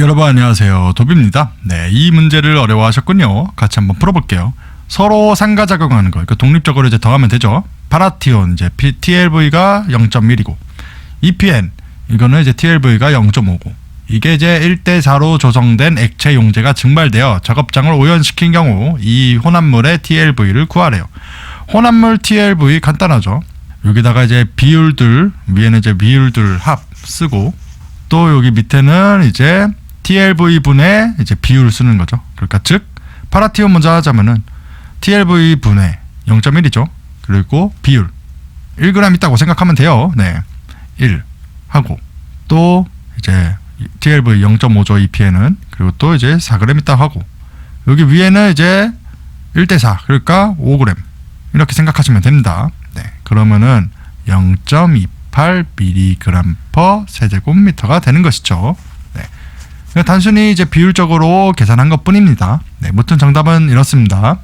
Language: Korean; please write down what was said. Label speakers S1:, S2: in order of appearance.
S1: 여러분 안녕하세요. 도비입니다. 네, 이 문제를 어려워하셨군요. 같이 한번 풀어볼게요. 서로 상가작용하는 거그 독립적으로 이제 더하면 되죠? 파라티온 이제 TLV가 0.1이고 EPN 이거는 이제 TLV가 0.5고 이게 이제 1대 4로 조성된 액체 용제가 증발되어 작업장을 오염시킨 경우 이 혼합물의 TLV를 구하래요. 혼합물 TLV 간단하죠? 여기다가 이제 비율들 위에는 이제 비율들 합 쓰고 또 여기 밑에는 이제 TLV 분의 이제 비율을 쓰는 거죠. 그러니까 즉 파라티온 먼저 하자면은 TLV 분의 0.1이죠. 그리고 비율 1g 있다고 생각하면 돼요. 네. 1 하고 또 이제 TLV 0.5죠 EPN은 그리고 또 이제 4g 있다 하고 여기 위에는 이제 1대4 그러니까 5g 이렇게 생각하시면 됩니다. 네. 그러면은 0.28mg per 세제곱미터가 되는 것이죠. 네. 그냥 단순히 이제 비율적으로 계산한 것 뿐입니다. 네, 무튼 정답은 이렇습니다.